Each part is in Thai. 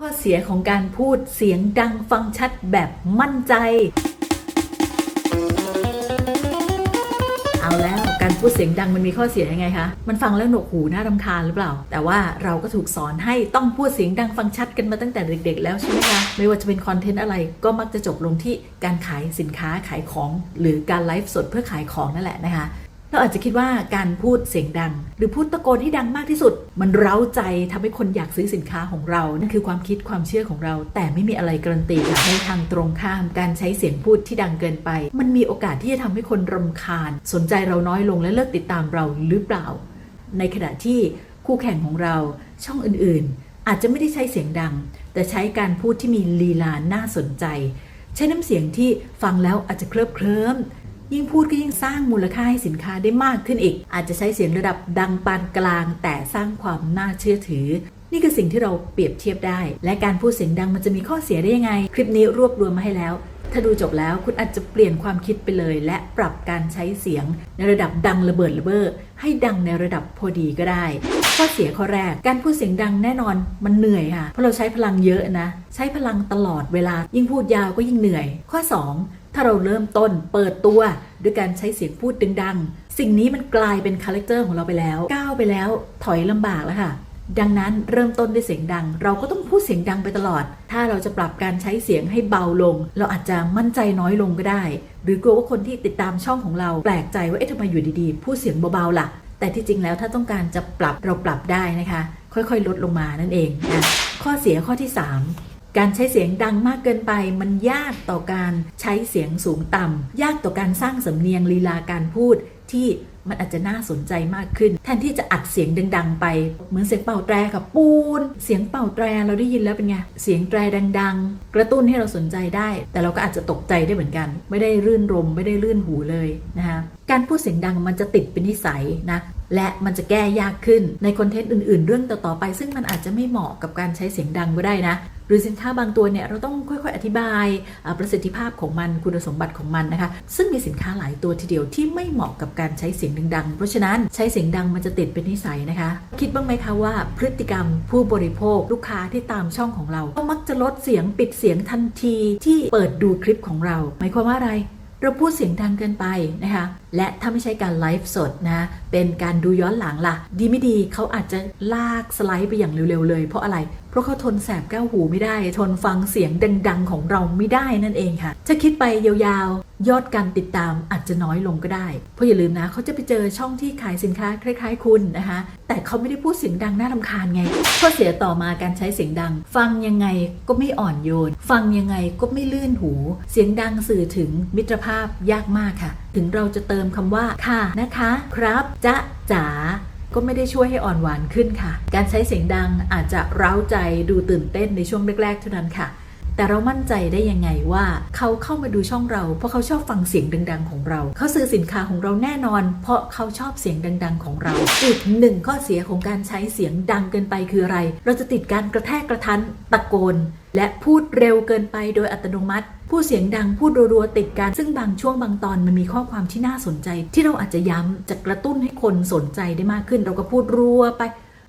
ข้อเสียของการพูดเสียงดังฟังชัดแบบมั่นใจ เอาแล้วการพูดเสียงดังมันมีข้อเสียยังไงคะ มันฟังแล้วหนวกหูน่ารำคาญหรือเปล่า แต่ว่าเราก็ถูกสอนให้ต้องพูดเสียงดังฟังชัดกันมาตั้งแต่เด็ก ๆ แล้วใช่ไหมคะ ไม่ว่าจะเป็นคอนเทนต์อะไรก็มักจะจบลงที่การขายสินค้าขายของ หรือการไลฟ์สดเพื่อขายของนั่นแหละนะคะ เราอาจจะคิดว่าการพูดเสียงดัง หรือพูดตะโกนให้ดังมากที่สุด มันเร้าใจทำให้คนอยากซื้อสินค้าของเรา นั่นคือความคิดความเชื่อของเรา แต่ไม่มีอะไรการันตีค่ะในทางตรงข้าม การใช้เสียงพูดที่ดังเกินไป มันมีโอกาสที่จะทำให้คนรำคาญ สนใจเราน้อยลงและเลิกติดตามเราหรือเปล่า ในขณะที่คู่แข่งของเราช่องอื่นๆ อาจจะไม่ได้ใช้เสียงดัง แต่ใช้การพูดที่มีลีลาน่าสนใจ ใช้น้ำเสียงที่ฟังแล้วอาจจะเคลิบเคลิ้ม ยิ่งพูดก็ยิ่งสร้างมูลค่าให้สินค้าได้มากขึ้นอีก อาจจะใช้เสียงระดับดังปานกลาง แต่สร้างความน่าเชื่อถือ นี่คือสิ่งที่เราเปรียบเทียบได้ และการพูดเสียงดังมันจะมีข้อเสียได้ยังไง คลิปนี้รวบรวมมาให้แล้ว ถ้าดูจบแล้วคุณอาจจะเปลี่ยนความคิดไปเลย และปรับการใช้เสียงในระดับดังระเบิดระเบ้อให้ดังในระดับพอดีก็ได้ ข้อเสียข้อแรก การพูดเสียงดังแน่นอนมันเหนื่อยค่ะ เพราะเราใช้พลังเยอะนะ ใช้พลังตลอดเวลา ยิ่งพูดยาวก็ยิ่งเหนื่อย ข้อ 2 ถ้าเราเริ่มต้นเปิดตัวด้วยการใช้เสียงพูดดังๆ สิ่งนี้มันกลายเป็นคาแรคเตอร์ของเราไปแล้ว ก้าวไปแล้ว ถอยลำบากแล้วค่ะ ดังนั้นเริ่มต้นด้วยเสียงดัง เราก็ต้องพูดเสียงดังไปตลอด ถ้าเราจะปรับการใช้เสียงให้เบาลง เราอาจจะมั่นใจน้อยลงก็ได้ หรือกลัวว่าคนที่ติดตามช่องของเราแปลกใจว่าเอ๊ะทำไมอยู่ดีๆพูดเสียงเบาๆล่ะ แต่ที่จริงแล้วถ้าต้องการจะปรับเราปรับได้นะคะ ค่อยๆ ลดลงมานั่นเองนะข้อเสียข้อที่ 3การใช้เสียงดังมากเกินไปมันยากต่อการใช้เสียงสูงต่ำยากต่อการสร้างสำเนียงลีลาการพูดที่ มันอาจจะน่าสนใจมากขึ้น แทนที่จะอัดเสียงดัง ๆ ไป เหมือนเสียงเป่าแตรกับปูน เสียงเป่าแตรเราได้ยินแล้วเป็นไง เสียงแตรดัง ๆ กระตุ้นให้เราสนใจได้ แต่เราก็อาจจะตกใจได้เหมือนกัน ไม่ได้รื่นรม ไม่ได้ลื่นหูเลยนะคะการพูดเสียงดังมันจะติดเป็นนิสัยนะ และมันจะแก้ยากขึ้นในคอนเทนต์อื่นๆ เรื่องต่อๆไป ซึ่งมันอาจจะไม่เหมาะกับการใช้เสียงดังก็ได้นะ หรือสินค้าบางตัวเนี่ยเราต้องค่อยๆ อธิบายประสิทธิภาพของมันคุณสมบัติของมันนะคะ ซึ่งมีสินค้าหลายตัวทีเดียวที่ไม่เหมาะกับการใช้เสียงดังๆ เพราะฉะนั้นใช้เสียงดังมันจะติดเป็นนิสัยนะคะ คิดบ้างไหมคะว่าพฤติกรรมผู้บริโภคลูกค้าที่ตามช่องของเราก็มักจะลดเสียงปิดเสียงทันทีที่เปิดดูคลิปของเรา หมายความว่าอะไร เราพูดเสียงดังเกินไปนะคะ และถ้าไม่ใช่การไลฟ์สดนะ เป็นการดูย้อนหลังล่ะ ดีไม่ดีเขาอาจจะลากสไลด์ไปอย่างเร็วๆเลย เพราะอะไร เพราะเขาทนแสบแก้วหูไม่ได้ ทนฟังเสียงดังๆ ของเราไม่ได้นั่นเองค่ะ จะคิดไปยาวๆ ยอดการติดตามอาจจะน้อยลงก็ได้ เพราะอย่าลืมนะเขาจะไปเจอช่องที่ขายสินค้าคล้าย ๆ คุณนะคะ แต่เขาไม่ได้พูดเสียงดังน่ารำคาญไงข้อเสียต่อมาการใช้เสียงดัง ฟังยังไงก็ไม่อ่อนโยน ฟังยังไงก็ไม่ลื่นหู เสียงดังสื่อถึงมิตรภาพยากมากค่ะ ถึงเราจะเติมคำว่า ค่ะนะคะ ครับจ๊ะจ๋าก็ไม่ได้ช่วยให้อ่อนหวานขึ้นค่ะ การใช้เสียงดังอาจจะเร้าใจดูตื่นเต้นในช่วงแรกๆเท่านั้นค่ะ แต่เรามั่นใจได้ยังไงว่าเขาเข้ามาดูช่องเรา เพราะเขาชอบฟังเสียงดัง ๆ ของเรา เขาซื้อสินค้าของเราแน่นอน เพราะเขาชอบเสียงดัง ๆ ของเรา อีกหนึ่งข้อเสียของการใช้เสียงดังเกินไปคืออะไร เราจะติดการกระแทกกระทันตะโกน และพูดเร็วเกินไปโดยอัตโนมัติพูดเสียงดังพูดรัวๆติดกัน ซึ่งบางช่วงบางตอนมันมีข้อความที่น่าสนใจ ที่เราอาจจะย้ำจะกระตุ้นให้คนสนใจได้มากขึ้น เราก็พูดรัวไป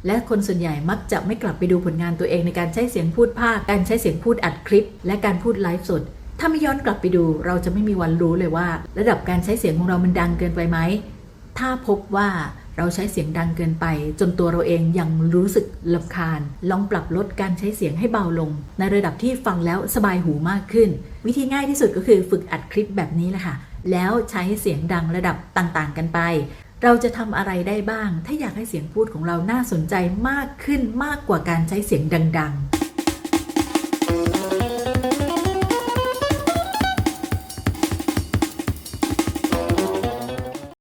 และคนส่วนใหญ่มักจะไม่กลับไปดูผลงานตัวเองในการใช้เสียงพูดภาค การใช้เสียงพูดอัดคลิป และการพูดไลฟ์สด ถ้าไม่ย้อนกลับไปดู เราจะไม่มีวันรู้เลยว่า ระดับการใช้เสียงของเรามันดังเกินไปไหม ถ้าพบว่าเราใช้เสียงดังเกินไป จนตัวเราเองยังรู้สึกลำคาญ ลองปรับลดการใช้เสียงให้เบาลง ในระดับที่ฟังแล้วสบายหูมากขึ้น วิธีง่ายที่สุดก็คือฝึกอัดคลิปแบบนี้แหละค่ะแล้วใช้เสียงดังระดับต่างๆ กันไป เราจะทำอะไรได้บ้าง ถ้าอยากให้เสียงพูดของเราน่าสนใจมากขึ้นมากกว่าการใช้เสียงดัง ๆ